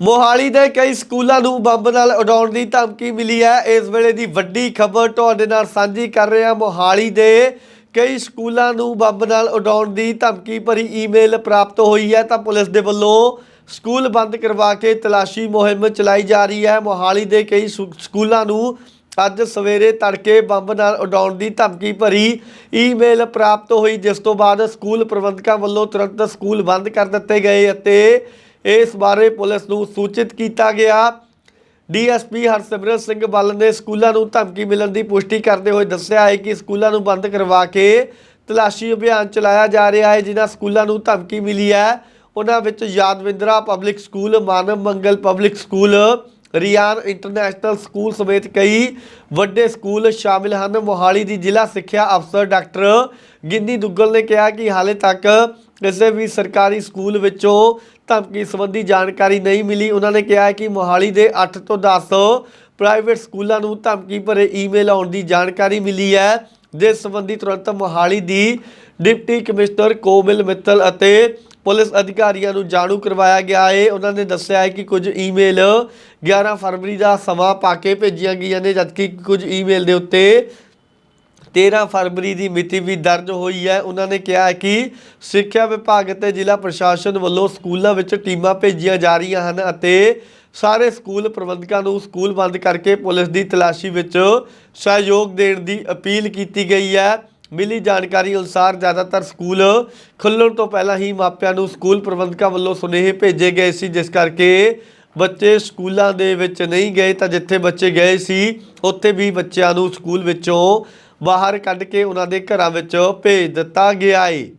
ਮੋਹਾਲੀ ਦੇ ਕਈ ਸਕੂਲਾਂ ਨੂੰ ਬੰਬ ਨਾਲ ਉਡਾਉਣ ਦੀ ਧਮਕੀ ਮਿਲੀ ਹੈ। ਇਸ ਵੇਲੇ ਦੀ ਵੱਡੀ ਖਬਰ ਤੁਹਾਡੇ ਨਾਲ ਸਾਂਝੀ ਕਰ ਰਹੇ ਹਾਂ ਮੋਹਾਲੀ ਦੇ ਕਈ ਸਕੂਲਾਂ ਨੂੰ ਬੰਬ ਨਾਲ ਉਡਾਉਣ ਦੀ ਧਮਕੀ ਭਰੀ ਈਮੇਲ ਪ੍ਰਾਪਤ ਹੋਈ ਹੈ ਤਾਂ ਪੁਲਿਸ ਦੇ ਵੱਲੋਂ ਸਕੂਲ ਬੰਦ ਕਰਵਾ ਕੇ ਤਲਾਸ਼ੀ ਮੁਹਿੰਮ ਚਲਾਈ ਜਾ ਰਹੀ ਹੈ। ਮੋਹਾਲੀ ਦੇ ਕਈ ਸੁ- ਸਕੂਲਾਂ ਨੂੰ ਅੱਜ ਸਵੇਰੇ ਤੜਕੇ ਬੰਬ ਨਾਲ ਉਡਾਉਣ ਦੀ ਧਮਕੀ ਭਰੀ ਈਮੇਲ ਪ੍ਰਾਪਤ ਹੋਈ, ਜਿਸ ਤੋਂ ਬਾਅਦ ਸਕੂਲ ਪ੍ਰਬੰਧਕਾਂ ਵੱਲੋਂ ਤੁਰੰਤ ਸਕੂਲ ਬੰਦ ਕਰ ਦਿੱਤੇ ਗਏ ਅਤੇ ਇਸ ਬਾਰੇ ਪੁਲਿਸ ਨੂੰ ਸੂਚਿਤ ਕੀਤਾ ਗਿਆ। ਡੀਐਸਪੀ ਹਰਸਿਮਰਤ ਸਿੰਘ ਬੱਲ ਨੇ ਸਕੂਲਾਂ ਨੂੰ ਧਮਕੀ ਮਿਲਣ ਦੀ ਪੁਸ਼ਟੀ ਕਰਦੇ ਹੋਏ ਦੱਸਿਆ ਹੈ ਕਿ ਸਕੂਲਾਂ ਨੂੰ ਬੰਦ ਕਰਵਾ ਕੇ ਤਲਾਸ਼ੀ ਅਭਿਆਨ ਚਲਾਇਆ ਜਾ ਰਿਹਾ ਹੈ, ਜਿਨ੍ਹਾਂ ਸਕੂਲਾਂ ਨੂੰ ਧਮਕੀ ਮਿਲੀ ਹੈ। ਉਹਨਾਂ ਵਿੱਚ Yadavindra public school, Manav Mangal public school, Ryan international school ਸਮੇਤ ਕਈ ਵੱਡੇ ਸਕੂਲ ਸ਼ਾਮਿਲ ਹਨ। ਮੋਹਾਲੀ ਦੀ ਜ਼ਿਲ੍ਹਾ ਸਿੱਖਿਆ ਅਫਸਰ ਡਾਕਟਰ ਗਿੰਨੀ ਦੁੱਗਲ ਨੇ ਕਿਹਾ ਕਿ ਹਾਲੇ ਤੱਕ ਕਿਸੇ ਵੀ ਸਰਕਾਰੀ ਸਕੂਲ ਵਿੱਚੋਂ ਧਮਕੀ ਸੰਬੰਧੀ ਜਾਣਕਾਰੀ ਨਹੀਂ ਮਿਲੀ। ਉਹਨਾਂ ਨੇ ਕਿਹਾ ਹੈ ਕਿ ਮੋਹਾਲੀ ਦੇ 8 ਤੋਂ 10 ਪ੍ਰਾਈਵੇਟ ਸਕੂਲਾਂ ਨੂੰ ਧਮਕੀ ਭਰੇ ਈਮੇਲ ਆਉਣ ਦੀ ਜਾਣਕਾਰੀ ਮਿਲੀ ਹੈ। ਜਿਸ ਸੰਬੰਧੀ ਤੁਰੰਤ ਮੋਹਾਲੀ ਦੀ ਡਿਪਟੀ ਕਮਿਸ਼ਨਰ ਕੋਮਿਲ ਮਿੱਤਲ ਅਤੇ ਪੁਲਿਸ ਅਧਿਕਾਰੀਆਂ ਨੂੰ ਜਾਣੂ ਕਰਵਾਇਆ ਗਿਆ ਹੈ। ਉਹਨਾਂ ਨੇ ਦੱਸਿਆ ਹੈ ਕਿ ਕੁਝ ਈਮੇਲ 11 ਫਰਵਰੀ ਦਾ ਸਮਾਂ ਪਾ ਕੇ ਭੇਜੀਆਂ ਗਈਆਂ ਨੇ, ਜਦਕਿ ਕੁਝ ਈਮੇਲ ਦੇ ਉੱਤੇ 13 ਫਰਵਰੀ ਦੀ ਮਿਤੀ ਵੀ ਦਰਜ ਹੋਈ ਹੈ। ਉਹਨਾਂ ਨੇ ਕਿਹਾ ਹੈ ਕਿ ਸਿੱਖਿਆ ਵਿਭਾਗ ਅਤੇ ਜ਼ਿਲ੍ਹਾ ਪ੍ਰਸ਼ਾਸਨ ਵੱਲੋਂ ਸਕੂਲਾਂ ਵਿੱਚ ਟੀਮਾਂ ਭੇਜੀਆਂ ਜਾ ਰਹੀਆਂ ਹਨ ਅਤੇ ਸਾਰੇ ਸਕੂਲ ਪ੍ਰਬੰਧਕਾਂ ਨੂੰ ਸਕੂਲ ਬੰਦ ਕਰਕੇ ਪੁਲਿਸ ਦੀ ਤਲਾਸ਼ੀ ਵਿੱਚ ਸਹਿਯੋਗ ਦੇਣ ਦੀ ਅਪੀਲ ਕੀਤੀ ਗਈ ਹੈ। ਮਿਲੀ ਜਾਣਕਾਰੀ ਅਨੁਸਾਰ ਜ਼ਿਆਦਾਤਰ ਸਕੂਲ ਖੁੱਲ੍ਹਣ ਤੋਂ ਪਹਿਲਾਂ ਹੀ ਮਾਪਿਆਂ ਨੂੰ ਸਕੂਲ ਪ੍ਰਬੰਧਕਾਂ ਵੱਲੋਂ ਸੁਨੇਹੇ ਭੇਜੇ ਗਏ ਸੀ, ਜਿਸ ਕਰਕੇ ਬੱਚੇ ਸਕੂਲਾਂ ਦੇ ਵਿੱਚ ਨਹੀਂ ਗਏ ਤਾਂ ਜਿੱਥੇ ਬੱਚੇ ਗਏ ਸੀ, ਉੱਥੇ ਵੀ ਬੱਚਿਆਂ ਨੂੰ ਸਕੂਲ ਵਿੱਚੋਂ ਬਾਹਰ ਕੱਢ ਕੇ ਉਹਨਾਂ ਦੇ ਘਰਾਂ ਵਿੱਚ ਭੇਜ ਦਿੱਤਾ ਗਿਆ ਏ।